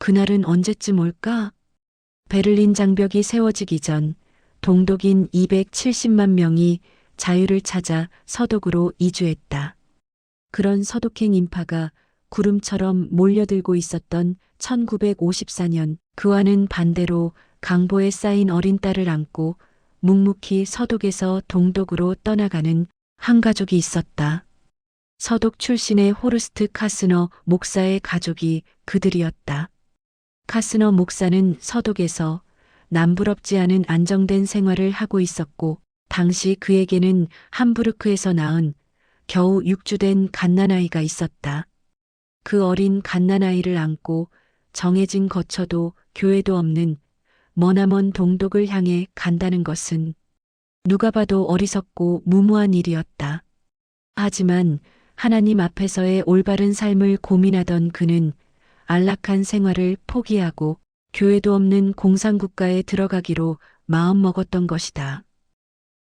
그날은 언제쯤 올까? 베를린 장벽이 세워지기 전 동독인 270만 명이 자유를 찾아 서독으로 이주했다. 그런 서독행 인파가 구름처럼 몰려들고 있었던 1954년 그와는 반대로 강보에 쌓인 어린 딸을 안고 묵묵히 서독에서 동독으로 떠나가는 한 가족이 있었다. 서독 출신의 호르스트 카스너 목사의 가족이 그들이었다. 카스너 목사는 서독에서 남부럽지 않은 안정된 생활을 하고 있었고, 당시 그에게는 함부르크에서 낳은 겨우 육주된 갓난아이가 있었다. 그 어린 갓난아이를 안고 정해진 거처도 교회도 없는 머나먼 동독을 향해 간다는 것은 누가 봐도 어리석고 무모한 일이었다. 하지만 하나님 앞에서의 올바른 삶을 고민하던 그는 안락한 생활을 포기하고 교회도 없는 공산국가에 들어가기로 마음먹었던 것이다.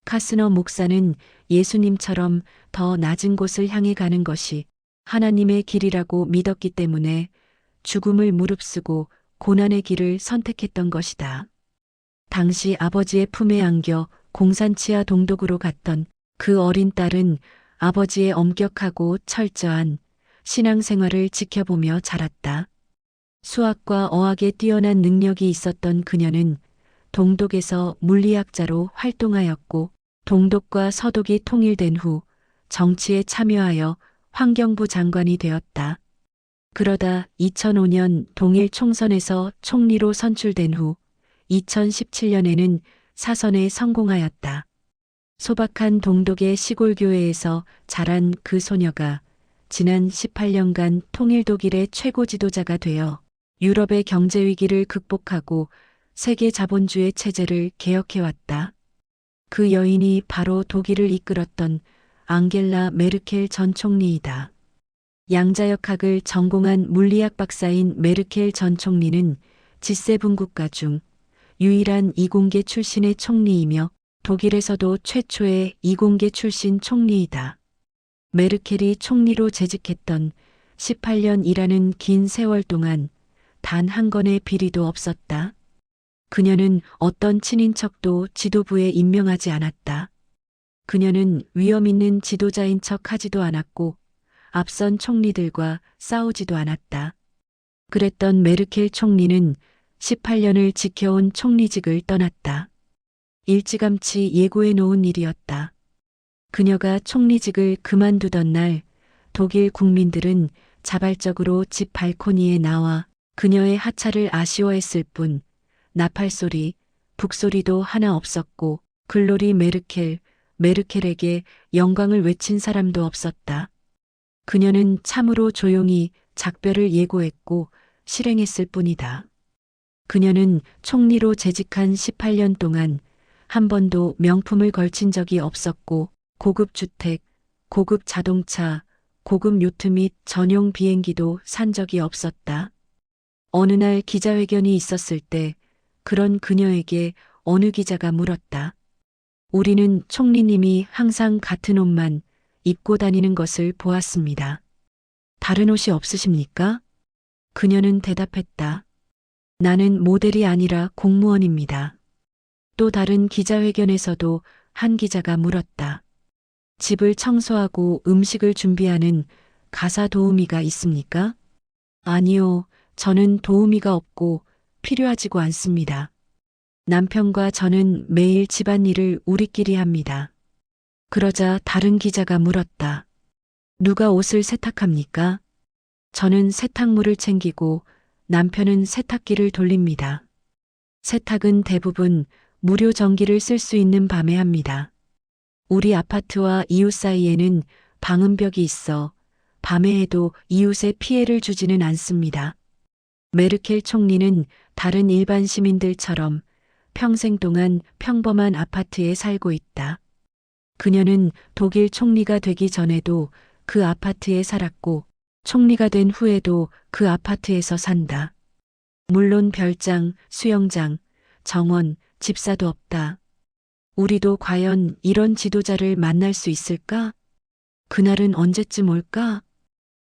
카스너 목사는 예수님처럼 더 낮은 곳을 향해 가는 것이 하나님의 길이라고 믿었기 때문에 죽음을 무릅쓰고 고난의 길을 선택했던 것이다. 당시 아버지의 품에 안겨 공산치하 동독으로 갔던 그 어린 딸은 아버지의 엄격하고 철저한 신앙생활을 지켜보며 자랐다. 수학과 어학에 뛰어난 능력이 있었던 그녀는 동독에서 물리학자로 활동하였고 동독과 서독이 통일된 후 정치에 참여하여 환경부 장관이 되었다. 그러다 2005년 동일 총선에서 총리로 선출된 후 2017년에는 사선에 성공하였다. 소박한 동독의 시골 교회에서 자란 그 소녀가 지난 18년간 통일 독일의 최고 지도자가 되어 유럽의 경제 위기를 극복하고 세계 자본주의 체제를 개혁해왔다. 그 여인이 바로 독일을 이끌었던 앙겔라 메르켈 전 총리이다. 양자역학을 전공한 물리학 박사인 메르켈 전 총리는 G7 국가 중 유일한 이공계 출신의 총리이며 독일에서도 최초의 이공계 출신 총리이다. 메르켈이 총리로 재직했던 18년이라는 긴 세월 동안 단 한 건의 비리도 없었다. 그녀는 어떤 친인척도 지도부에 임명하지 않았다. 그녀는 위험 있는 지도자인 척 하지도 않았고 앞선 총리들과 싸우지도 않았다. 그랬던 메르켈 총리는 18년을 지켜온 총리직을 떠났다. 일찌감치 예고해 놓은 일이었다. 그녀가 총리직을 그만두던 날 독일 국민들은 자발적으로 집 발코니에 나와 그녀의 하차를 아쉬워했을 뿐 나팔 소리, 북소리도 하나 없었고 글로리 메르켈, 메르켈에게 영광을 외친 사람도 없었다. 그녀는 참으로 조용히 작별을 예고했고 실행했을 뿐이다. 그녀는 총리로 재직한 18년 동안 한 번도 명품을 걸친 적이 없었고 고급 주택, 고급 자동차, 고급 요트 및 전용 비행기도 산 적이 없었다. 어느 날 기자회견이 있었을 때 그런 그녀에게 어느 기자가 물었다. 우리는 총리님이 항상 같은 옷만 입고 다니는 것을 보았습니다. 다른 옷이 없으십니까? 그녀는 대답했다. 나는 모델이 아니라 공무원입니다. 또 다른 기자회견에서도 한 기자가 물었다. 집을 청소하고 음식을 준비하는 가사 도우미가 있습니까? 아니요, 저는 도우미가 없고 필요하지고 않습니다. 남편과 저는 매일 집안일을 우리끼리 합니다. 그러자 다른 기자가 물었다. 누가 옷을 세탁합니까? 저는 세탁물을 챙기고 남편은 세탁기를 돌립니다. 세탁은 대부분 무료 전기를 쓸 수 있는 밤에 합니다. 우리 아파트와 이웃 사이에는 방음벽이 있어 밤에 해도 이웃에 피해를 주지는 않습니다. 메르켈 총리는 다른 일반 시민들처럼 평생 동안 평범한 아파트에 살고 있다. 그녀는 독일 총리가 되기 전에도 그 아파트에 살았고 총리가 된 후에도 그 아파트에서 산다. 물론 별장, 수영장, 정원, 집사도 없다. 우리도 과연 이런 지도자를 만날 수 있을까? 그날은 언제쯤 올까?